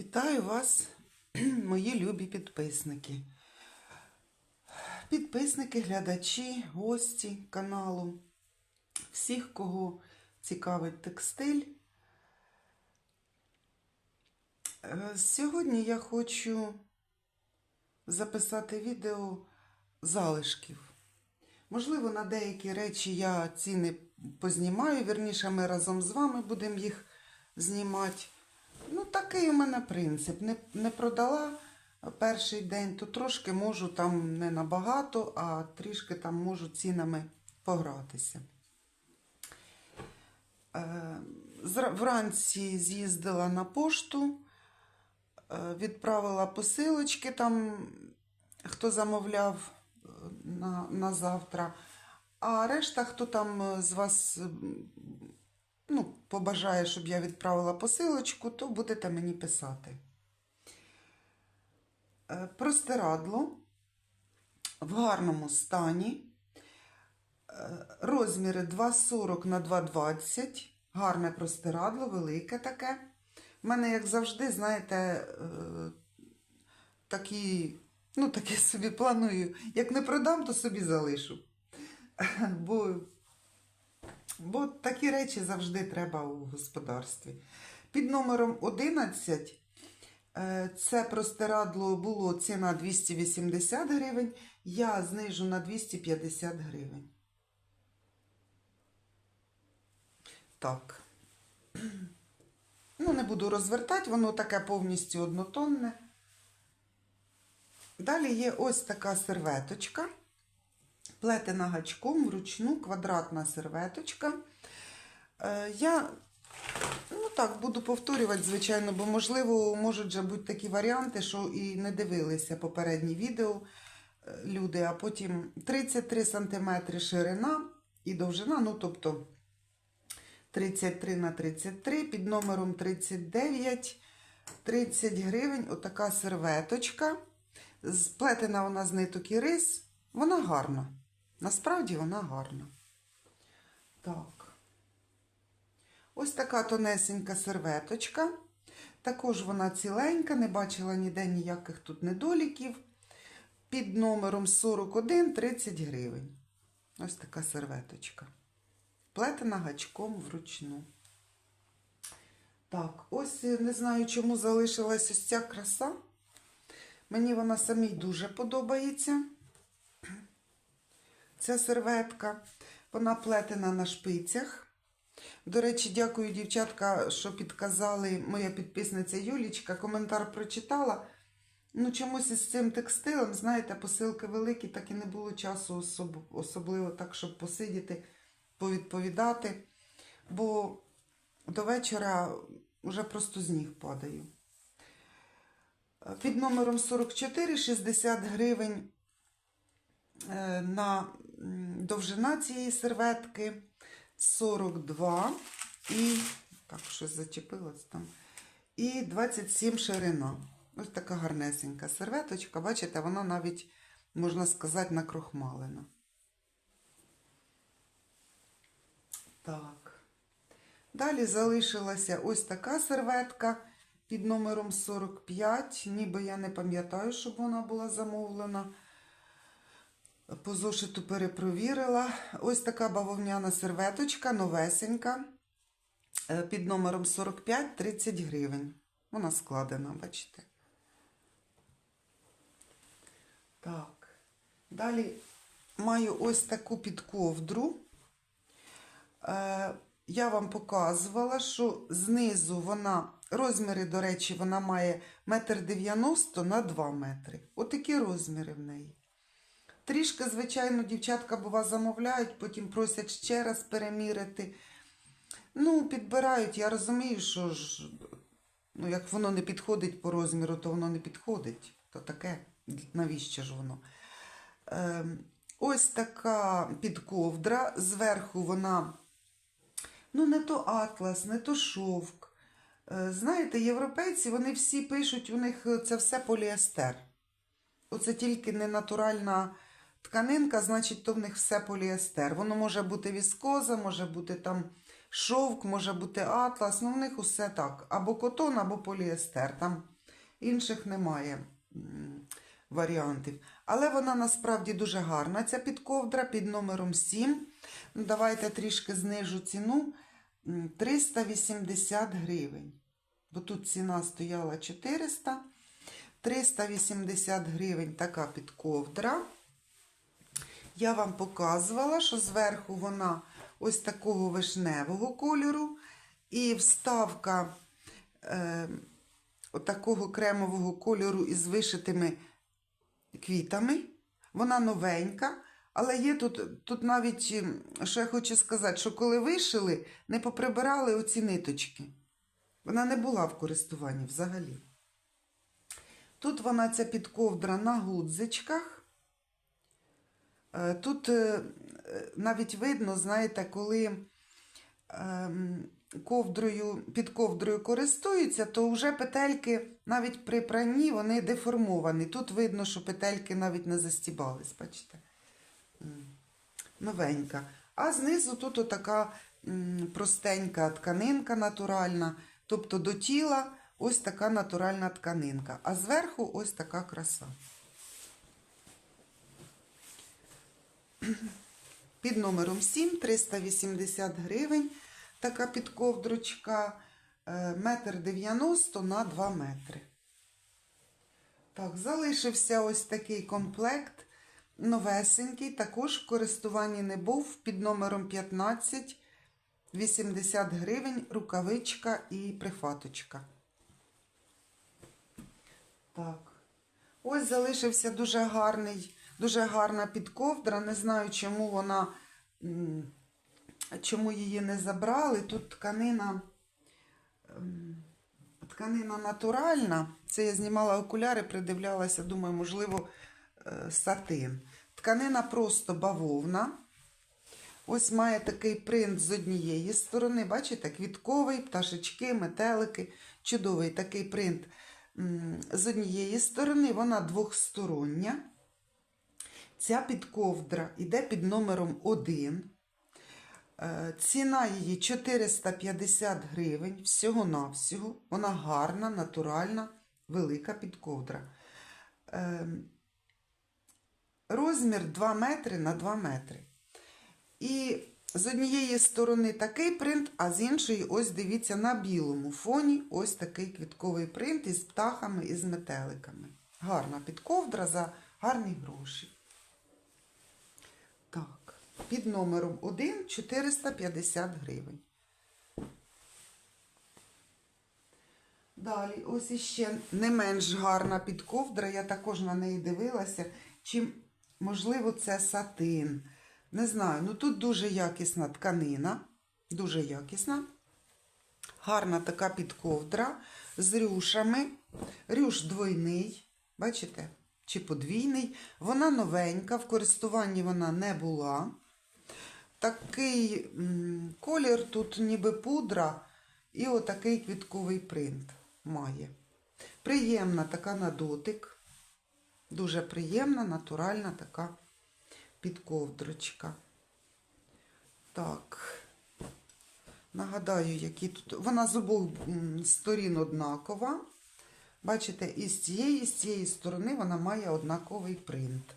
Вітаю вас, мої любі підписники. Підписники, глядачі, гості каналу, всіх, кого цікавить текстиль. Е, Сьогодні я хочу записати відео залишків. Можливо, на деякі речі я ціни познімаю, вірніше, ми разом з вами будемо їх знімати. Такий у мене принцип. Не, не продала перший день, то трошки можу там не набагато, а трішки там можу цінами погратися. Е, Вранці з'їздила на пошту, е, відправила посилочки там, хто замовляв е, на, на завтра. А решта, хто там з вас ну, побажає, щоб я відправила посилочку, то будете мені писати. Е, Простирадло в гарному стані. Е, Розміри 2,40 на 2,20. Гарне простирадло, велике таке. У мене, як завжди, знаєте, е, такі, ну, таке собі планую. Як не продам, то собі залишу. Бо Бо такі речі завжди треба у господарстві. Під номером 11 е, це простирадло було ціна 280 гривень, я знижу на 250 гривень. Так. Ну, не буду розвертати, воно таке повністю однотонне. Dалі є ось така серветочка плетена гачком вручну квадратна серветочка. Е, Я ну так, буду повторювати, звичайно, бо, можливо, можуть же бути такі варіанти, що і не дивилися попередні відео е, люди, а потім 33 см ширина і довжина, ну тобто 33 на 33 під номером 39, 30 гривень, отака серветочка. Сплетена вона з ниток і рис. Вона гарна. Насправді вона гарна. Так. Ось така тонесенька серветочка. Також вона ціленька, не бачила ніде ніяких тут недоліків. Під номером 41 30 гривень. Ось така серветочка. Плетена гачком вручну. Так, ось е, не знаю, чому залишилась ось ця краса. Мені вона самій дуже подобається. Ця серветка, вона плетена на шпицях. До речі, дякую, дівчатка, що підказали моя підписниця Юлічка. Коментар прочитала. Ну, чомусь із цим текстилем, знаєте, посилки великі, так і не було часу особ- особливо так, щоб посидіти, повідповідати. Бо до вечора вже просто з ніг падаю. Під номером 44 60 гривень е, на довжина цієї серветки 42 і так, щось зачепилось там. І 27 ширина. Ось така гарнесенька серветочка. Бачите, вона навіть, можна сказати, накрохмалена. Так. Далі залишилася ось така серветка під номером 45. Ніби я не пам'ятаю, щоб вона була замовлена. По зошиту перепровірила. Ось така бавовняна серветочка, новесенька. е, Під номером 45 30 гривень. Вона складена, бачите. Так. Далі маю ось таку підковдру. Е, я вам показувала, що знизу вона, розміри, до речі, вона має 1,90 м на 2 метри. Отакі розміри в неї. Трішки, звичайно, дівчатка, бува, замовляють, потім просять ще раз перемірити. Ну, підбирають. Я розумію, що ж, ну, як воно не підходить по розміру, то воно не підходить. То таке, навіщо ж воно? Ем, ось така підковдра. Зверху вона, ну, не то атлас, не то шовк. Е, Знаєте, європейці, вони всі пишуть, у них це все поліестер. Оце тільки не натуральна тканинка, значить, то в них все поліестер. Воно може бути віскоза, може бути там шовк, може бути атлас. Ну, в них усе так. Або котон, або поліестер. Там інших немає варіантів. Але вона насправді дуже гарна, ця підковдра під номером 7. Ну, давайте трішки знижу ціну. 380 гривень. Бо тут ціна стояла 400. 380 гривень така підковдра. Я вам показувала, що зверху вона ось такого вишневого кольору. І вставка е, такого кремового кольору із вишитими квітами. Вона новенька, але є тут, тут навіть, ем, що я хочу сказати, що коли вишили, не поприбирали оці ниточки. Вона не була в користуванні взагалі. Тут вона ця підковдра на гудзичках. Е, Тут е, навіть видно, знаєте, коли ем, ковдрою, під ковдрою користуються, то вже петельки навіть при пранні вони деформовані. Тут видно, що петельки навіть не застібались, бачите? Новенька. А знизу тут отака простенька тканинка натуральна, тобто до тіла ось така натуральна тканинка, а зверху ось така краса. Під номером 7 380 гривень. Така підковдручка е, метр 90 на 2 метри. Так, залишився ось такий комплект новесенький. Також в користуванні не був під номером 15 80 гривень, рукавичка і прихваточка. Так. Ось залишився дуже гарний, дуже гарна підковдра. Не знаю, чому вона, чому її не забрали. Тут тканина, ем, тканина натуральна. Це я знімала окуляри, придивлялася, думаю, можливо, е, сатин. Тканина просто бавовна. Ось має такий принт з однієї сторони, бачите, квітковий, пташечки, метелики. Чудовий такий принт з однієї сторони, вона двохстороння. Ця підковдра йде під номером 1. Е, Ціна її 450 гривень всього-навсього. Вона гарна, натуральна, велика підковдра. Е, Розмір 2 метри на 2 метри. І з однієї сторони такий принт, а з іншої, ось дивіться, на білому фоні ось такий квітковий принт із птахами і з метеликами. Гарна підковдра за гарні гроші. Під номером 1 450 гривень. Далі, ось іще не менш гарна підковдра, я також на неї дивилася. Чим, можливо, це сатин. Не знаю, ну тут дуже якісна тканина, дуже якісна. Гарна така підковдра з рюшами. Рюш двойний, бачите? Чи подвійний. Вона новенька, в користуванні вона не була. Такий колір тут ніби пудра і отакий квітковий принт має. Приємна така на дотик. Дуже приємна, натуральна така підковдрочка. Так. Нагадаю, які тут. Вона з обох сторін однакова. Бачите, і з цієї, і з цієї сторони вона має однаковий принт.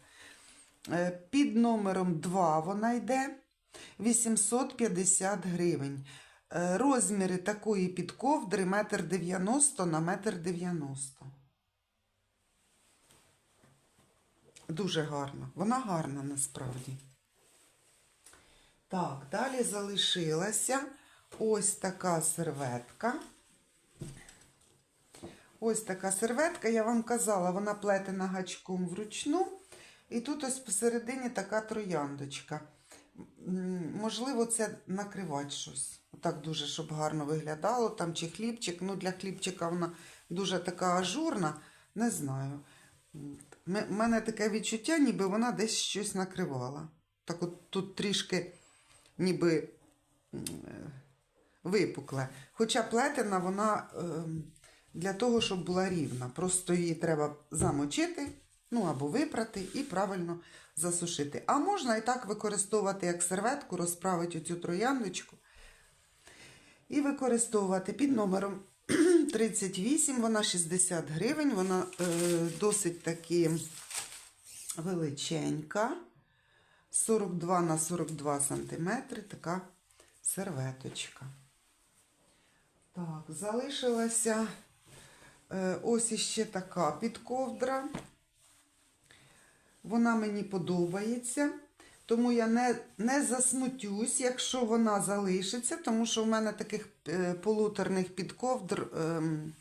Е, Під номером 2 вона йде 850 гривень. Е, Розміри такої підковдри 1,90 м на 1,90 м. Дуже гарна. Вона гарна насправді. Так, далі залишилася ось така серветка. Ось така серветка, я вам казала, вона плетена гачком вручну. І тут ось посередині така трояндочка. Можливо, це накривати щось. Отак дуже, щоб гарно виглядало. Там чи хлібчик. Ну, для хлібчика вона дуже така ажурна. Не знаю. У мене таке відчуття, ніби вона десь щось накривала. Так от тут трішки ніби випукле. Хоча плетена вона ем, для того, щоб була рівна. Просто її треба замочити, ну або випрати і правильно засушити. А можна і так використовувати як серветку, розправити оцю трояндочку і використовувати під номером 38, вона 60 гривень, вона е, досить таки величенька. 42 на 42 сантиметри, така серветочка. Так, залишилася е, ось іще така підковдра. Вона мені подобається, тому я не, не засмутюсь, якщо вона залишиться, тому що в мене таких е, полуторних підковдр ем,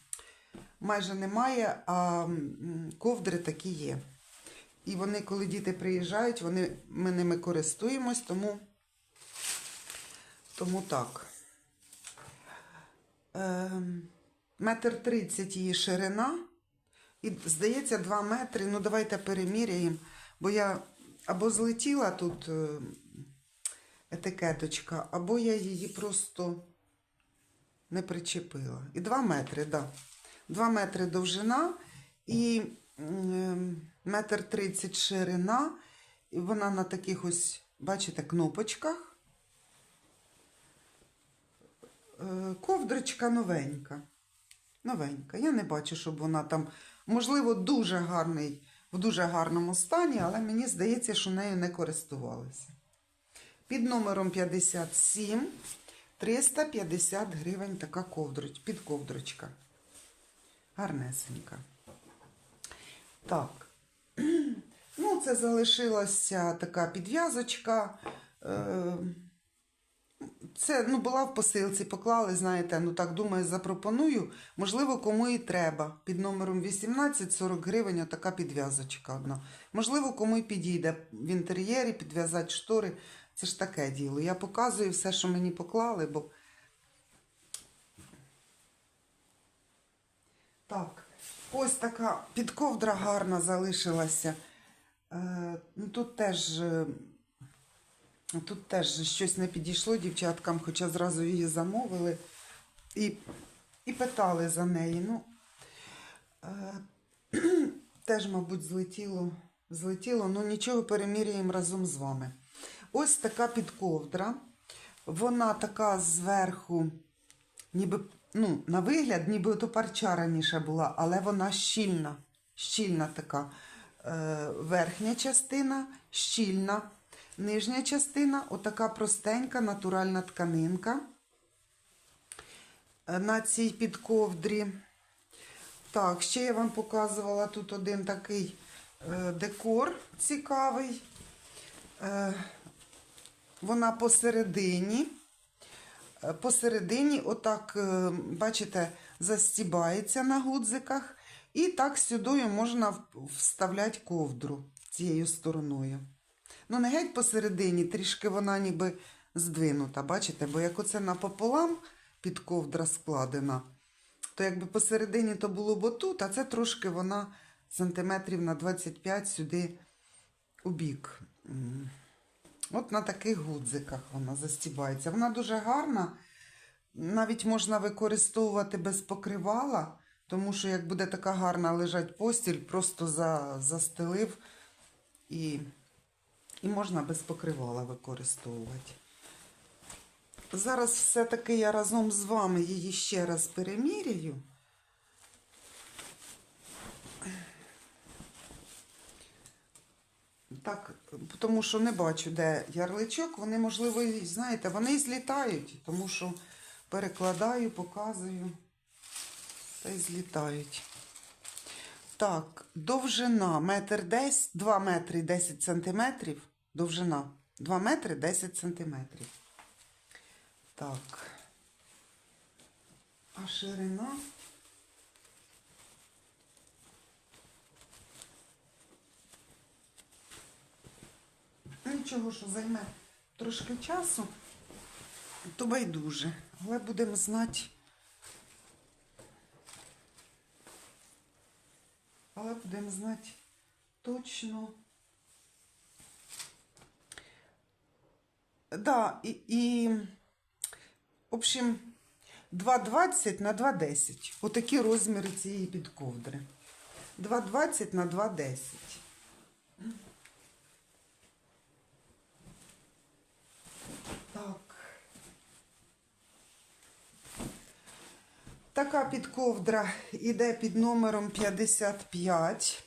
майже немає, а ковдри такі є. І вони, коли діти приїжджають, вони, ми ними користуємось, тому, тому так. Ем, Метр тридцять її ширина. І, здається, 2 метри. Ну, давайте переміряємо. Бо я або злетіла тут е, етикеточка, або я її просто не причепила. І 2 метри, так. Да. 2 метри довжина і метр 30 ширина. І вона на таких ось, бачите, кнопочках. Е, Ковдрочка новенька. Новенька. Я не бачу, щоб вона там, можливо, дуже гарний, в дуже гарному стані, але мені здається, що нею не користувалися. Під номером 57 350 гривень така ковдроч, підковдрочка. Гарнесенька. Так. Ну, це залишилася така підв'язочка. Е, Це ну, була в посилці, поклали, знаєте, ну так думаю, запропоную. Можливо, кому і треба. Під номером 18 40 гривень отака підв'язочка одна. Можливо, кому і підійде в інтер'єрі підв'язати штори. Це ж таке діло. Я показую все, що мені поклали, бо. Так, ось така підковдра гарна залишилася. Е, ну, тут теж. Тут теж щось не підійшло дівчаткам, хоча зразу її замовили і, і питали за неї. Ну, е, теж, мабуть, злетіло, злетіло, ну нічого переміряємо разом з вами. Ось така підковдра. Вона така зверху, ніби, ну, на вигляд, ніби то парча раніше була, але вона щільна. Щільна така е, верхня частина, щільна. Нижня частина отака простенька натуральна тканинка е, на цій підковдрі. Так, ще я вам показувала тут один такий е, декор цікавий. Е, вона посередині. Посередині, отак, бачите, застібається на гудзиках. І так сюди можна вставляти ковдру цією стороною. Ну, не геть посередині, трішки вона ніби здвинута, бачите? Бо як оце напополам під ковдра складена, то якби посередині то було б отут, а це трошки вона сантиметрів на 25 сюди у бік. От на таких гудзиках вона застібається. Вона дуже гарна. Навіть можна використовувати без покривала, тому що як буде така гарна лежать постіль, просто за, застелив і, і можна без покривала використовувати. Зараз все-таки я разом з вами її ще раз переміряю. Так, тому що не бачу, де ярличок. Вони, можливо, знаєте, вони злітають, тому що перекладаю, показую та й злітають. Так, довжина метр десь, 2 метри 10 сантиметрів. Довжина 2 метри 10 сантиметрів. Так. А ширина. Нічого, що займе трошки часу, то байдуже. Але будемо знати. Але будемо знати точно. Да, і, і в общем, 2,20 на 2,10. Отакі розміри цієї підковдри. 2,20 на 2,10. Так. Така підковдра йде під номером 55.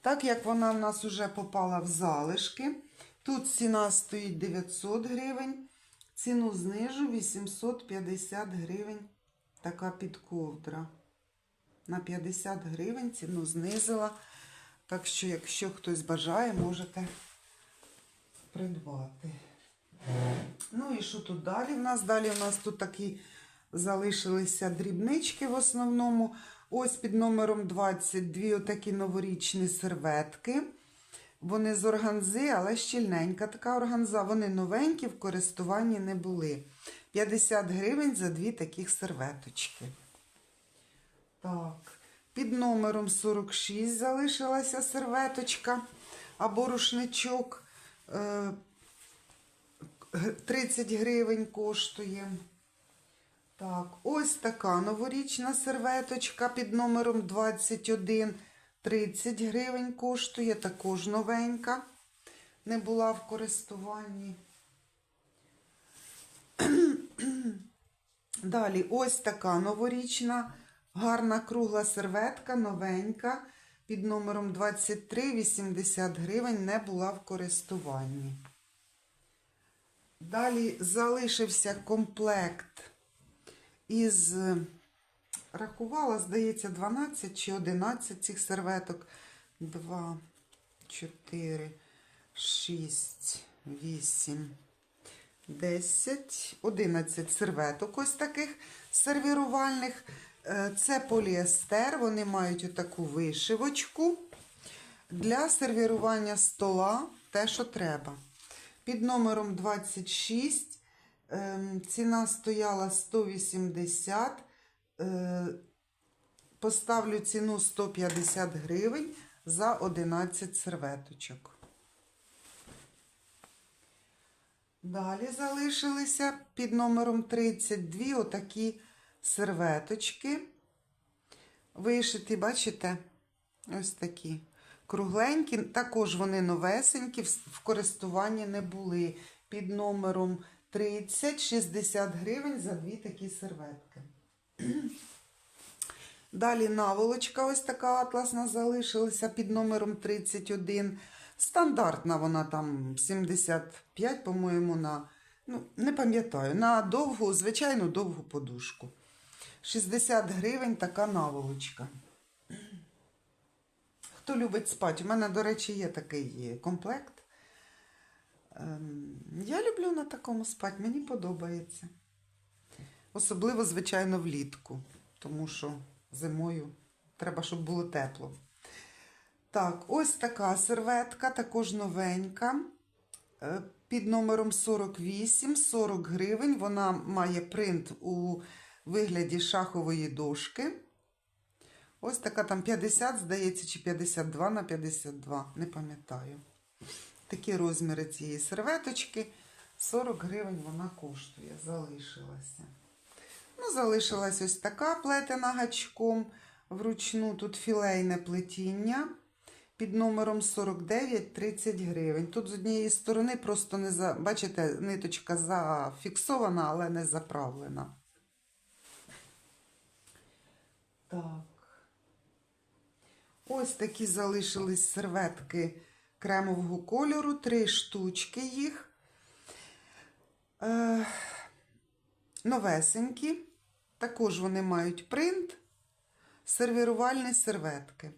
Так як вона в нас вже попала в залишки. Тут ціна стоїть 900 гривень. Ціну знижу 850 гривень. Така підковдра. На 50 гривень ціну знизила. Так що, якщо хтось бажає, можете придбати. Ну і що тут далі? В нас далі в нас тут такі залишилися дрібнички в основному. Ось під номером 22 отакі новорічні серветки. Вони з органзи, але щільненька така органза. Вони новенькі, в користуванні не були. 50 гривень за дві таких серветочки. Так. Під номером 46 залишилася серветочка або рушничок. Е, 30 гривень коштує. Так, ось така новорічна серветочка під номером 21. 30 гривень коштує, також новенька. Не була в користуванні. Далі ось така новорічна, гарна кругла серветка, новенька. Під номером 23, 80 гривень не була в користуванні. Далі залишився комплект із, рахувала, здається, 12 чи 11 цих серветок. 2, 4, 6, 8, 10, 11 серветок ось таких сервірувальних. Е, Це поліестер, вони мають отаку вишивочку для сервірування стола, те, що треба. Під номером 26 ем, ціна стояла 180. Е, Поставлю ціну 150 гривень за 11 серветочок. Далі залишилися під номером 32 отакі серветочки. Вишиті, бачите? Ось такі. Кругленькі, також вони новесенькі, в користуванні не були. Під номером 30, 60 гривень за дві такі серветки. Далі наволочка ось така атласна залишилася під номером 31. Стандартна вона там 75, по-моєму, на, ну, не пам'ятаю, на довгу, звичайну довгу подушку. 60 гривень така наволочка. Хто любить спати? У мене, до речі, є такий комплект. Ем, Я люблю на такому спати, мені подобається. Особливо, звичайно, влітку, тому що зимою треба, щоб було тепло. Так, ось така серветка, також новенька. Е, Під номером 48, 40 гривень. Вона має принт у вигляді шахової дошки. Ось така там 50, здається, чи 52 на 52, не пам'ятаю. Такі розміри цієї серветочки. 40 гривень вона коштує, залишилася. Ну, залишилась ось така плетена гачком вручну. Тут філейне плетіння під номером 49 30 гривень. Тут з однієї сторони просто не за... бачите, ниточка зафіксована, але не заправлена. Так. Ось такі залишились серветки кремового кольору, три штучки їх. Е, новесенькі. Також вони мають принт, сервірувальні серветки.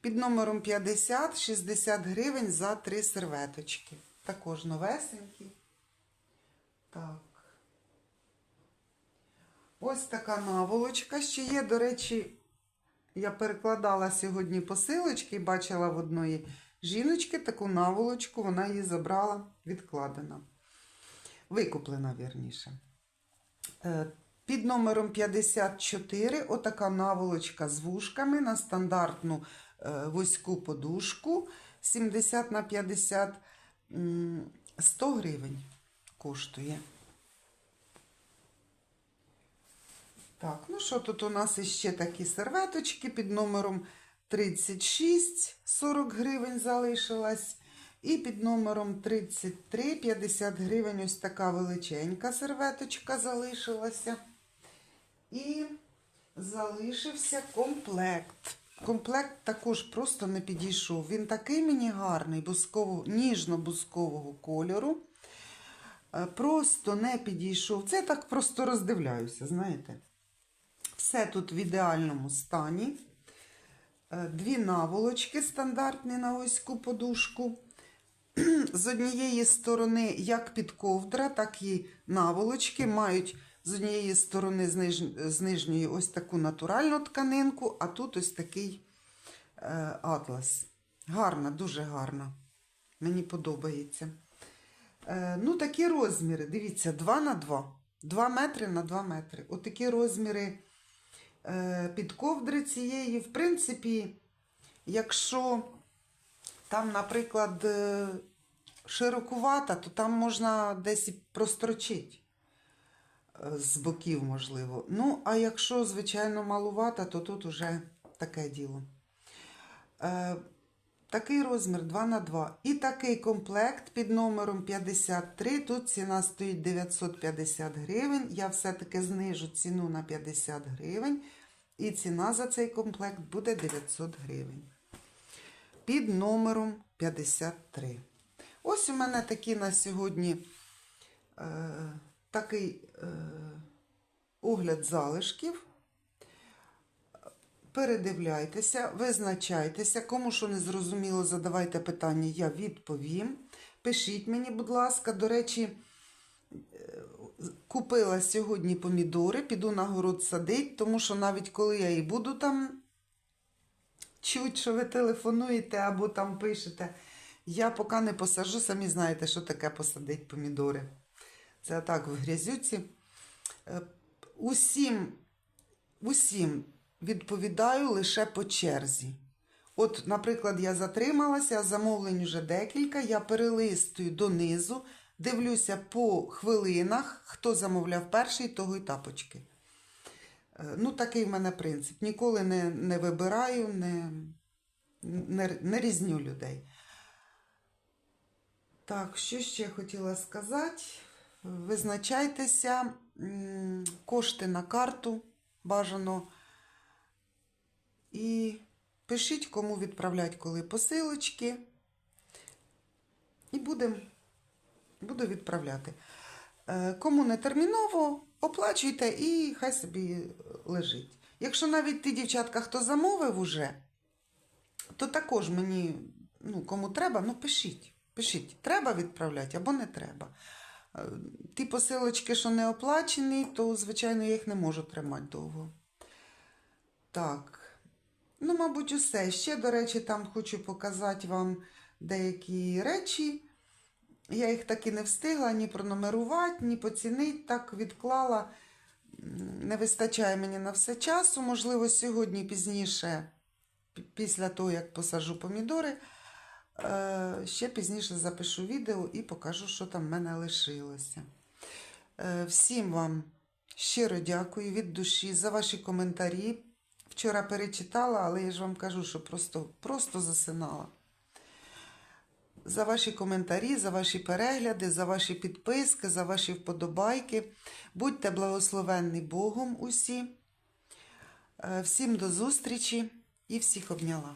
Під номером 50 60 гривень за три серветочки. Також новесенькі. Так. Ось така наволочка ще є. До речі, я перекладала сьогодні посилочки і бачила в одної жіночки таку наволочку, вона її забрала, відкладена. Викуплена, вірніше. Під номером 54 отака наволочка з вушками на стандартну е, вузьку подушку 70 на 50 100 гривень коштує. Так, ну що тут у нас іще такі серветочки під номером 36, 40 гривень залишилась. І під номером 33, 50 гривень ось така величенька серветочка залишилася. І залишився комплект. Комплект також просто не підійшов. Він такий мені гарний, бусково, ніжно-бускового кольору. Е, Просто не підійшов. Це я так просто роздивляюся, знаєте. Все тут в ідеальному стані. Е, Дві наволочки стандартні на ось подушку. З однієї сторони, як під ковдра, так і наволочки мають з однієї сторони, з, ниж... з нижньої ось таку натуральну тканинку, а тут ось такий е, атлас. Гарна, дуже гарна. Мені подобається. Е, ну, такі розміри, дивіться, 2 на 2. 2 метри на 2 метри. Отакі розміри е, під ковдри цієї. В принципі, якщо там, наприклад, е, широкувата, то там можна десь і прострочити з боків, можливо. Ну, а якщо, звичайно, малувата, то тут уже таке діло. Е, Такий розмір 2 на 2. І такий комплект під номером 53. Тут ціна стоїть 950 гривень. Я все-таки знижу ціну на 50 гривень. І ціна за цей комплект буде 900 гривень. Під номером 53. Ось у мене такі на сьогодні е, такий огляд залишків. Передивляйтеся, визначайтеся. Кому що не зрозуміло, задавайте питання, я відповім. Пишіть мені, будь ласка. До речі, е, купила сьогодні помідори, піду на город садить, тому що навіть коли я і буду там чуть, що ви телефонуєте або там пишете, я поки не посажу, самі знаєте, що таке посадить помідори. Це так в грязюці. Е, Усім, усім відповідаю лише по черзі. От, наприклад, я затрималася, замовлень вже декілька, я перелистую донизу, дивлюся по хвилинах, хто замовляв перший, того й тапочки. Е, Ну, такий в мене принцип. Ніколи не, не вибираю, не, не, не різню людей. Так, що ще хотіла сказати? Визначайтеся, кошти на карту бажано. І пишіть, кому відправлять коли посилочки. І будем, буду відправляти. Е, Кому не терміново, оплачуйте і хай собі лежить. Якщо навіть ті дівчатка, хто замовив уже, то також мені, ну, кому треба, ну пишіть. Пишіть, треба відправляти або не треба. Ті посилочки, що не оплачені, то, звичайно, я їх не можу тримати довго. Так. Ну, мабуть, усе. Ще, до речі, там хочу показати вам деякі речі. Я їх так і не встигла ні пронумерувати, ні поцінити. Так відклала. Не вистачає мені на все часу. Можливо, сьогодні пізніше, після того, як посаджу помідори, ще пізніше запишу відео і покажу, що там в мене лишилося. Е, Всім вам щиро дякую від душі за ваші коментарі. Вчора перечитала, але я ж вам кажу, що просто, просто засинала. За ваші коментарі, за ваші перегляди, за ваші підписки, за ваші вподобайки. Будьте благословенні Богом усі. Е, Всім до зустрічі і всіх обняла.